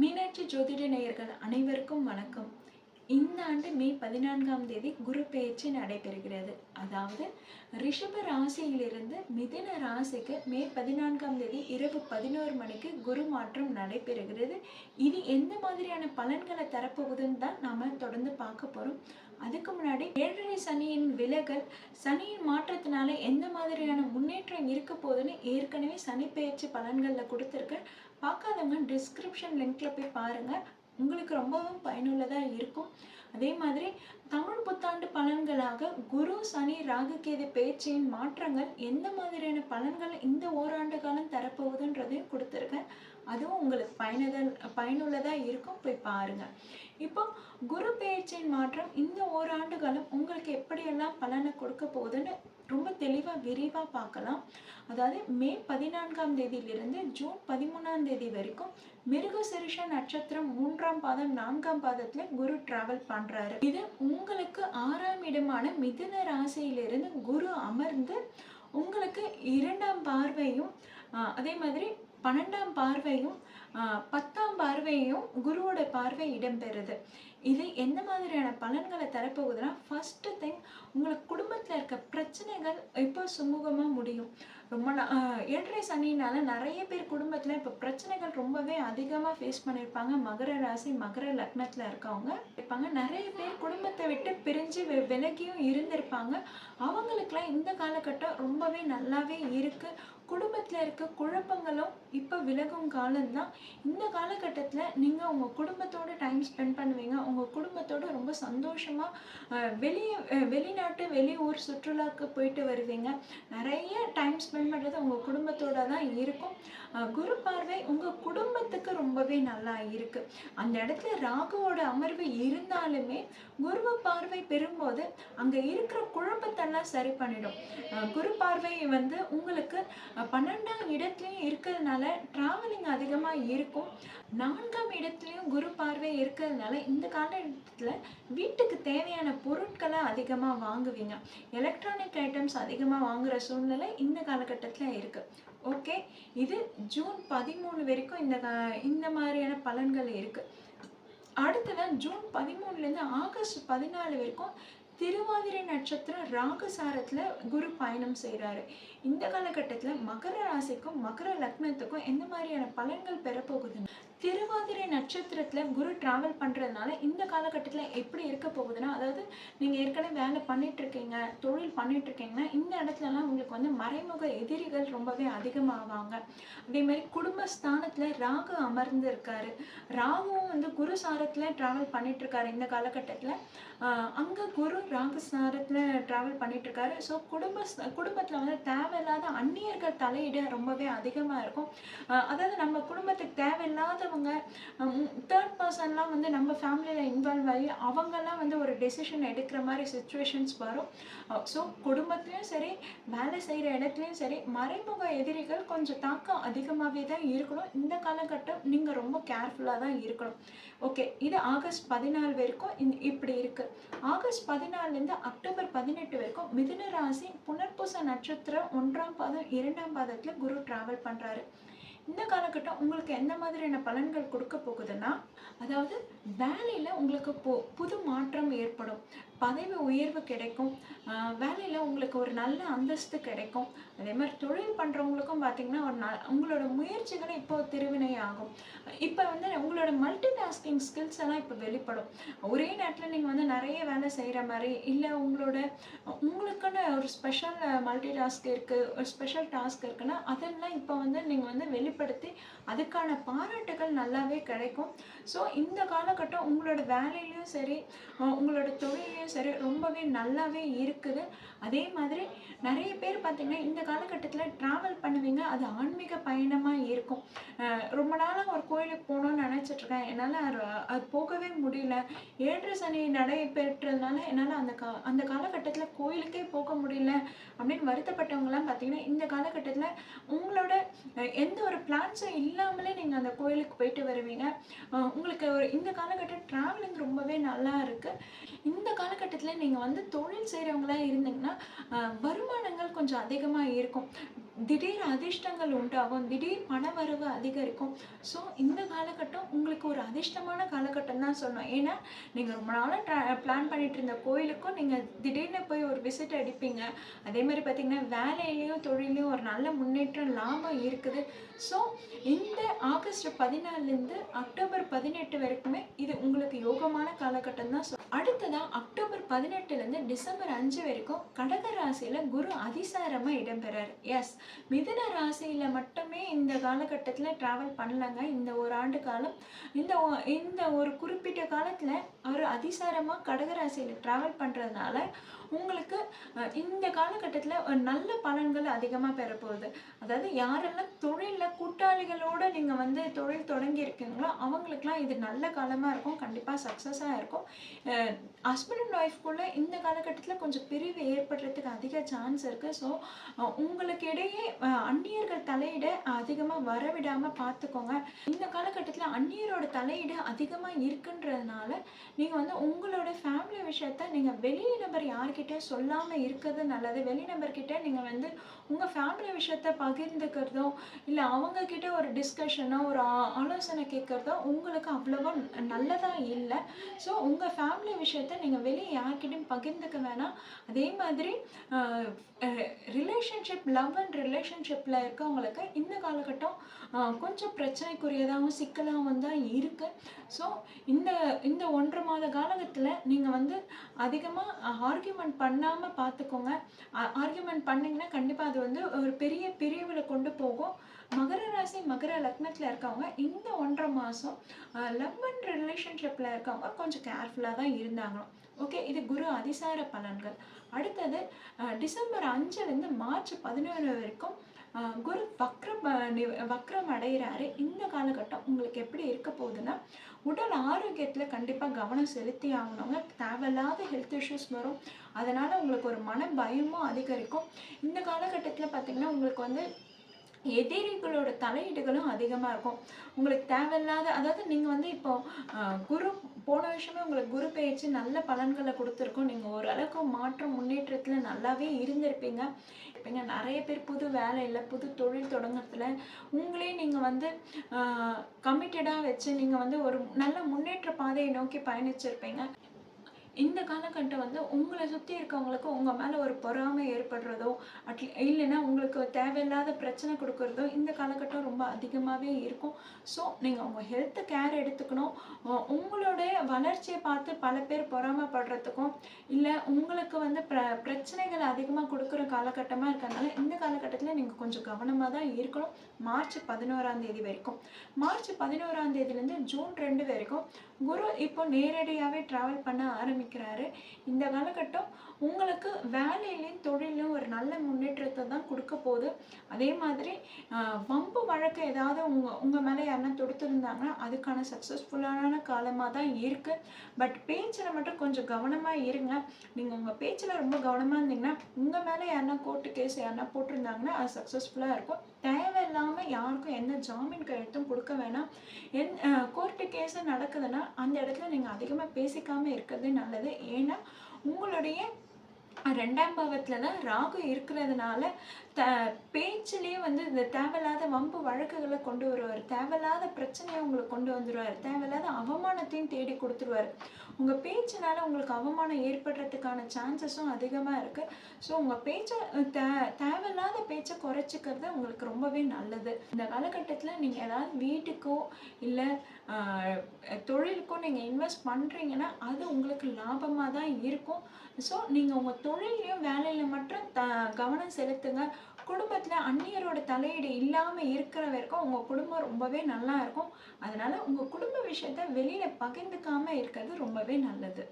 மீனாட்சி ஜோதிட நேயர்கள் அனைவருக்கும் வணக்கம். இந்த ஆண்டு மே பதினான்காம் தேதி குரு பெயர்ச்சி நடைபெறுகிறது. அதாவது ரிஷப ராசியிலிருந்து மிதின ராசிக்கு மே பதினான்காம் தேதி இரவு பதினோரு மணிக்கு குரு மாற்றம் நடைபெறுகிறது. இது எந்த மாதிரியான பலன்களை தரப்போகுதுன்னு தான் நாம தொடர்ந்து பார்க்க போறோம். அதுக்கு முன்னாடி ஏழரை சனியின் விலகல் சனியின் மாற்றத்தினால எந்த மாதிரியான முன்னேற்றம் இருக்க போகுதுன்னு ஏற்கனவே சனி பெயர்ச்சி பலன்களில் கொடுத்துருக்கேன் பார்க்காதவங்க டிஸ்கிரிப்ஷன் லிங்க்ல போய் பாருங்க. உங்களுக்கு ரொம்பவும் பயனுள்ளதாக இருக்கும். அதே மாதிரி தமிழ் புத்தாண்டு பலன்களாக குரு சனி ராகுகேது பேச்சின் மாற்றங்கள் எந்த மாதிரியான பலன்கள் இந்த ஓராண்டு காலம் தரப்போகுதுன்றதையும் கொடுத்துருக்கேன். அதுவும் உங்களுக்கு பயனுதல் பயனுள்ளதாக இருக்கும். போய் பாருங்கள் இப்போ குரு பேச்சின் மாற்றம் இந்த ஓராண்டு காலம் உங்களுக்கு எப்படியெல்லாம் பலனை கொடுக்க போகுதுன்னு தெளிவாக விரிவாக பார்க்கலாம். அதாவது மே பதினான்காம் தேதியிலிருந்து ஜூன் பதிமூணாம் தேதி வரைக்கும் மிருக சிறுஷ நட்சத்திரம் மூன்றாம் பாதம் நான்காம் பாதத்துல குரு டிராவல் பண்றாரு. இது உங்களுக்கு ஆறாம் இடமான மிதுன ராசியிலிருந்து குரு அமர்ந்து உங்களுக்கு இரண்டாம் பார்வையும் அதே மாதிரி பன்னெண்டாம் பார்வையும் பத்தாம் பார்வையும் குருவோட பார்வை இடம்பெறுது. இது எந்த மாதிரியான பலன்களை தரப்போகுதுன்னா ஃபஸ்ட்டு திங் உங்களுக்கு குடும்பத்தில் இருக்க பிரச்சனைகள் இப்போ சுமூகமாக முடியும். ரொம்ப நா- ஏழரை சனினால நிறைய பேர் குடும்பத்தில் இப்போ பிரச்சனைகள் ரொம்பவே அதிகமாக ஃபேஸ் பண்ணியிருப்பாங்க மகர ராசி மகர லக்னத்தில் இருக்கவங்க. இருப்பாங்க. நிறைய பேர் குடும்பத்தை விட்டு பிரிஞ்சு வெ- விலகியும் இருந்திருப்பாங்க. அவங்களுக்குலாம் இந்த காலகட்டம் ரொம்பவே நல்லாவே இருக்குது குடும்பத்தில் இருக்க குழப்பங்களும் இப்போ விலகும் காலம்தான். இந்த காலகட்டத்தில் நீங்கள் உங்கள் குடும்பத்தோடு டைம் ஸ்பெண்ட் பண்ணுவீங்க. உங்கள் குடும்பத்தோடு ரொம்ப சந்தோஷமாக வெளியே வெளிநாட்டு வெளியூர் சுற்றுலாவுக்கு போயிட்டு வருவீங்க. நிறைய டைம் ஸ்பெண்ட் பண்ணுறது உங்கள் குடும்பத்தோட தான் இருக்கும் குரு பார்வை உங்கள் குடும்பத்துக்கு ரொம்பவே நல்லா இருக்குது அந்த இடத்துல ராகுவோட அமர்வு இருந்தாலுமே குருவ பார்வை பெறும்போது அங்கே இருக்கிற குழப்பத்தெல்லாம் சரி பண்ணிடும். குரு பார்வை வந்து உங்களுக்கு பன்னெண்டாம் இடத்துலையும் இருக்கிறதுனால ட்ராவலிங் அதிகமாக இருக்கும். நான்காம் இடத்துலையும் குரு பார்வை இருக்கிறதுனால இந்த காலகட்டத்தில் வீட்டுக்கு தேவையான பொருட்களை அதிகமாக வாங்குவீங்க. எலக்ட்ரானிக் ஐட்டம்ஸ் அதிகமாக வாங்குற சூழ்நிலை இந்த காலகட்டத்தில் இருக்குது ஓகே இது ஜூன் பதிமூணு வரைக்கும் இந்த கா- இந்த மாதிரியான பலன்கள் இருக்குது அடுத்ததான் ஜூன் பதிமூணுலேருந்து ஆகஸ்ட் பதினாலு வரைக்கும் திருவாதிரை நட்சத்திரம் ராகசாரத்தில் குரு பயணம் செய்கிறாரு இந்த காலகட்டத்தில் மகர ராசிக்கும் மகர லக்னத்துக்கும் எந்த மாதிரியான பலன்கள் பெறப்போகுதுன்னு திருவாதிரை நட்சத்திரத்தில் குரு ட்ராவல் பண்ணுறதுனால இந்த காலகட்டத்தில் எப்படி இருக்க போகுதுன்னா அதாவது நீங்கள் ஏற்கனவே வேலை பண்ணிகிட்ருக்கீங்க இருக்கீங்க தொழில் பண்ணிகிட்ருக்கீங்கன்னா இந்த இடத்துலலாம் உங்களுக்கு வந்து மறைமுக எதிரிகள் ரொம்பவே அதிகமாவாங்க. அதேமாதிரி குடும்ப குடும்பஸ்தானத்தில் ராகு அமர்ந்து இருக்காரு ராகுவும் வந்து குரு சாரத்தில் ட்ராவல் பண்ணிகிட்ருக்காரு இந்த காலகட்டத்தில். அங்கே குரு ராகு சாரத்தில் ட்ராவல் பண்ணிகிட்ருக்காரு ஸோ குடும்ப குடும்பத்தில் வந்து தேவையில்லாத அந்நியர்கள் தலையீடு ரொம்பவே அதிகமாக இருக்கும். அதாவது நம்ம குடும்பத்துக்கு தேவையில்லாத தேவையில்லாதவங்க தேர்ட் பர்சன்லாம் வந்து நம்ம ஃபேமிலியில் இன்வால்வ் ஆகி அவங்கெல்லாம் வந்து ஒரு டெசிஷன் எடுக்கிற மாதிரி சுச்சுவேஷன்ஸ் வரும். ஸோ குடும்பத்துலேயும் சரி வேலை செய்கிற இடத்துலையும் சரி மறைமுக எதிரிகள் கொஞ்சம் தாக்கம் அதிகமாகவே தான் இருக்கணும். இந்த காலகட்டம் நீங்கள் ரொம்ப கேர்ஃபுல்லாக தான் இருக்கணும். ஓகே இது ஆகஸ்ட் பதினாலு வரைக்கும் இப்படி இருக்கு. ஆகஸ்ட் பதினாலுலேருந்து அக்டோபர் பதினெட்டு வரைக்கும் மிதுன ராசி புனர்பூச நட்சத்திரம் ஒன்றாம் பாதம் இரண்டாம் பாதத்தில் குரு ட்ராவல் பண்ணுறாரு இந்த காலகட்டம் உங்களுக்கு எந்த மாதிரியான பலன்கள் கொடுக்க போகுதுன்னா அதாவது வேலையில் உங்களுக்கு பு புது மாற்றம் ஏற்படும். பதவி உயர்வு கிடைக்கும். வேலையில் உங்களுக்கு ஒரு நல்ல அந்தஸ்து கிடைக்கும். அதே மாதிரி தொழில் பண்ணுறவங்களுக்கும் பார்த்திங்கன்னா ஒரு ந உங்களோட முயற்சிகளும் இப்போ திருவினை ஆகும். இப்போ வந்து உங்களோட மல்டி டாஸ்கிங் ஸ்கில்ஸ் எல்லாம் இப்போ வெளிப்படும். ஒரே நேரத்தில் நீங்கள் வந்து நிறைய வேலை செய்கிற மாதிரி இல்லை உங்களோட உங்களுக்குன்னு ஒரு ஸ்பெஷல் மல்டி டாஸ்க் இருக்குது ஒரு ஸ்பெஷல் டாஸ்க் இருக்குன்னா அதெல்லாம் இப்போ வந்து நீங்கள் வந்து வெளிப்படுத்தி அதுக்கான பாராட்டுகள் நல்லாவே கிடைக்கும். ஸோ இந்த காலகட்டம் உங்களோட வேலையிலையும் சரி உங்களோட தொழிலையும் சரி ரொம்பவே நல்லாவே இருக்குது. அதே மாதிரி நிறைய பேர் பார்த்தீங்கன்னா இந்த காலகட்டத்தில் ட்ராவல் பண்ணுவீங்க அது ஆன்மீக பயணமாக இருக்கும். ரொம்ப நாளாக ஒரு கோயிலுக்கு போகணும்னு நினச்சிட்ருக்கேன் என்னால் அது போகவே முடியல. ஏழரை சனி நடைபெற்றதுனால என்னால் அந்த கா அந்த காலகட்டத்தில் கோயிலுக்கே போக முடியல அப்படின்னு வருத்தப்பட்டவங்கலாம் பார்த்தீங்கன்னா இந்த காலகட்டத்தில் உங்களோட எந்த ஒரு பிளான்ஸும் இல்லாமலே நீங்கள் அந்த கோயிலுக்கு போயிட்டு வருவீங்க. உங்களுக்கு ஒரு இந்த காலகட்டம் ட்ராவலிங் ரொம்பவே நல்லா இருக்குது இந்த காலகட்டத்தில் நீங்கள் வந்து தொழில் செய்கிறவங்களா இருந்தீங்கன்னா வருமானங்கள் கொஞ்சம் அதிகமாக இருக்கும். திடீர் அதிர்ஷ்டங்கள் உண்டாகும் திடீர் பணவரவு அதிகரிக்கும். ஸோ இந்த காலகட்டம் உங்களுக்கு ஒரு அதிர்ஷ்டமான காலகட்டம் தான் சொல்லணும் ஏன்னா நீங்கள் ரொம்ப நாளாக பிளான் பண்ணிட்டு இருந்த கோயிலுக்கும் நீங்கள் திடீர்னு போய் ஒரு விசிட் அடிப்பீங்க. அதே மாதிரி பார்த்தீங்கன்னா வேலையிலையும் தொழிலையும் ஒரு நல்ல முன்னேற்றம் லாபம் இருக்குது. ஸோ இந்த ஆகஸ்ட் பதினாலுலேருந்து அக்டோபர் பதினெட்டு வரைக்குமே இது உங்களுக்கு யோகமான காலகட்டம் தான் சொல் அடுத்ததாக அக்டோபர் பதினெட்டுலேருந்து டிசம்பர் அஞ்சு வரைக்கும் கடக ராசியில் குரு அதிசாரமாக இடம்பெறார். எஸ் மிதுன ராசியில் மட்டுமே இந்த காலகட்டத்தில் ட்ராவல் பண்ணலங்க. இந்த ஒரு ஆண்டு காலம். இந்த இந்த ஒரு குறிப்பிட்ட காலத்தில் ஒரு அதிசாரமாக கடகராசியில் ட்ராவல் பண்ணுறதுனால உங்களுக்கு இந்த காலகட்டத்தில் நல்ல பலன்கள் அதிகமாக பெறப்போகுது. அதாவது யாரெல்லாம் தொழிலில் கூட்டாளிகளோடு நீங்கள் வந்து தொழில் தொடங்கி இருக்கீங்களோ அவங்களுக்குலாம் இது நல்ல காலமாக இருக்கும். கண்டிப்பாக சக்ஸஸாக இருக்கும். ஹஸ்பண்ட் அண்ட் ஒய்ஃப்குள்ளே இந்த காலகட்டத்தில் கொஞ்சம் பிரிவு ஏற்படுறதுக்கு அதிக சான்ஸ் இருக்குது ஸோ உங்களுக்கு இடையே அந்நியர்கள் தலையிட அதிகமாக வரவிடாமல் பார்த்துக்கோங்க. இந்த காலகட்டத்தில் அந்நியரோட தலையீடு அதிகமாக இருக்குன்றதுனால நீங்கள் வந்து உங்களோட ஃபேமிலி விஷயத்த நீங்கள் வெளி நபர் யார்கிட்ட சொல்லாமல் இருக்கிறது நல்லது. வெளி நபர்கிட்ட நீங்கள் வந்து உங்கள் ஃபேமிலி விஷயத்த பகிர்ந்துக்கிறதோ இல்லை அவங்கக்கிட்ட ஒரு டிஸ்கஷனோ ஒரு ஆலோசனை கேட்குறதோ உங்களுக்கு அவ்வளோவா நல்லதாக இல்லை. ஸோ உங்கள் ஃபேமிலி விஷயத்த நீங்கள் வெளியே யார்கிட்டையும் பகிர்ந்துக்க வேணாம். அதே மாதிரி ரிலேஷன்ஷிப் லவ் அண்ட் ரிலேஷன்ஷிப்பில் இருக்கவங்களுக்கு இந்த காலகட்டம் கொஞ்சம் பிரச்சனைக்குரியதாகவும் சிக்கலாகவும் தான் இருக்குது ஸோ இந்த இந்த ஒன்றரை மாத காலகட்டத்தில் நீங்கள் வந்து அதிகமாக ஆர்கியூமெண்ட் பண்ணாமல் பார்த்துக்கோங்க ஆர்கியூமெண்ட் பண்ணிங்கன்னா கண்டிப்பாக அது வந்து ஒரு பெரிய பிரிவில் கொண்டு போகும். மகர ராசி மகர லக்னத்தில் இருக்கவங்க இந்த ஒன்றரை மாதம் லவ் அண்ட் ரிலேஷன்ஷிப்பில் இருக்கவங்க கொஞ்சம் கேர்ஃபுல்லாக தான் இருந்தாங்களாம். ஓகே இது குரு அதிசார பலன்கள். அடுத்தது டிசம்பர் அஞ்சுலேருந்து மார்ச் பதினேழு வரைக்கும் குரு வக்ரம் நி- வக்ரம் அடைகிறாரு இந்த காலகட்டம் உங்களுக்கு எப்படி இருக்க போகுதுன்னா உடல் ஆரோக்கியத்தில் கண்டிப்பாக கவனம் செலுத்தி ஆகணுங்க. தேவையில்லாத ஹெல்த் இஷ்யூஸ் வரும். அதனால் உங்களுக்கு ஒரு மன பயமும் அதிகரிக்கும். இந்த காலகட்டத்தில் பார்த்திங்கன்னா உங்களுக்கு வந்து எதிரிகளோட தலையீடுகளும் அதிகமாக இருக்கும். உங்களுக்கு தேவையில்லாத அதாவது நீங்கள் வந்து இப்போ குரு போன வருஷமே உங்களுக்கு குரு பயிற்சி நல்ல பலன்களை கொடுத்துருக்கோம். நீங்கள் ஓரளவுக்கு மாற்றம் முன்னேற்றத்தில் நல்லாவே இருந்திருப்பீங்க. இப்போங்க நிறைய பேர் புது வேலையில் புது தொழில் தொடங்குறதுல உங்களே நீங்கள் வந்து கமிட்டடாக வச்சு நீங்கள் வந்து ஒரு நல்ல முன்னேற்ற பாதையை நோக்கி பயணிச்சிருப்பீங்க. இந்த காலகட்டம் வந்து உங்களை சுற்றி இருக்கவங்களுக்கு உங்கள் மேலே ஒரு பொறாமை ஏற்படுறதோ அட்லி இல்லைன்னா உங்களுக்கு தேவையில்லாத பிரச்சனை கொடுக்குறதோ இந்த காலகட்டம் ரொம்ப அதிகமாகவே இருக்கும். ஸோ நீங்கள் உங்கள் ஹெல்த்து கேர் எடுத்துக்கணும். உங்களுடைய வளர்ச்சியை பார்த்து பல பேர் பொறாமைப்படுறதுக்கும் இல்லை உங்களுக்கு வந்து பிர பிரச்சனைகள் அதிகமாக கொடுக்குற காலகட்டமாக இருக்கிறதுனால இந்த காலகட்டத்தில் நீங்கள் கொஞ்சம் கவனமாக தான் இருக்கணும். மார்ச் பதினோராம் தேதி வரைக்கும். மார்ச் பதினோராம் தேதியிலேருந்து ஜூன் ரெண்டு வரைக்கும் குரு இப்போ நேரடியாகவே ட்ராவல் பண்ண ஆரம்பிக்கிறாரு. இந்த காலகட்டம் உங்களுக்கு வேலையிலையும் தொழிலும் ஒரு நல்ல முன்னேற்றத்தை தான் கொடுக்க போகுது. அதே மாதிரி வம்பு வழக்கு ஏதாவது உங்கள் உங்கள் மேலே யாருன்னா தொடுத்துருந்தாங்கன்னா அதுக்கான சக்ஸஸ்ஃபுல்லான காலமாக தான் இருக்குது பட் பேச்சில் மட்டும் கொஞ்சம் கவனமாக இருங்க. நீங்கள் உங்கள் பேச்சில் ரொம்ப கவனமாக இருந்தீங்கன்னா உங்கள் மேலே யாருன்னா கோர்ட்டு கேஸ் யாருன்னா போட்டிருந்தாங்கன்னா அது சக்ஸஸ்ஃபுல்லாக இருக்கும். தேவையில்லாமல் யாருக்கும் எந்த ஜாமீன் கையெழுத்தும் கொடுக்க வேணாம். என் கோர்ட்டு கேஸு நடக்குதுன்னா அந்த இடத்துல நீங்கள் அதிகமாக பேசிக்காமல் இருக்கிறதே நல்லது. ஏன்னா உங்களுடைய ரெண்டாம் பாவத்தில் தான் ராகு இருக்கிறதுனால த பேச்சிலேயே வந்து இந்த தேவையில்லாத வம்பு வழக்குகளை கொண்டு வருவார். தேவையில்லாத பிரச்சனையை அவங்களுக்கு கொண்டு வந்துடுவார் தேவையில்லாத அவமானத்தையும் தேடி கொடுத்துருவார். உங்கள் பேச்சினால் உங்களுக்கு அவமானம் ஏற்படுறதுக்கான சான்சஸும் அதிகமாக இருக்குது ஸோ உங்கள் பேச்சை தே தேவையில்லாத பேச்சை குறைச்சிக்கிறது உங்களுக்கு ரொம்பவே நல்லது. இந்த காலகட்டத்தில் நீங்கள் ஏதாவது வீட்டுக்கோ இல்லை தொழிலுக்கோ நீங்கள் இன்வெஸ்ட் பண்ணுறீங்கன்னா அது உங்களுக்கு லாபமாக தான் இருக்கும். ஸோ நீங்கள் உங்கள் தொழிலையும் வேலையில் மட்டும் த கவனம் செலுத்துங்க. குடும்பத்தில் அந்நியரோட தலையீடு இல்லாமல் இருக்கிற வரைக்கும் உங்கள் குடும்பம் ரொம்பவே நல்லா இருக்கும். அதனால் உங்கள் குடும்ப விஷயத்த வெளியில் பகிர்ந்துக்காமல் இருக்கிறது ரொம்பவே நல்லது.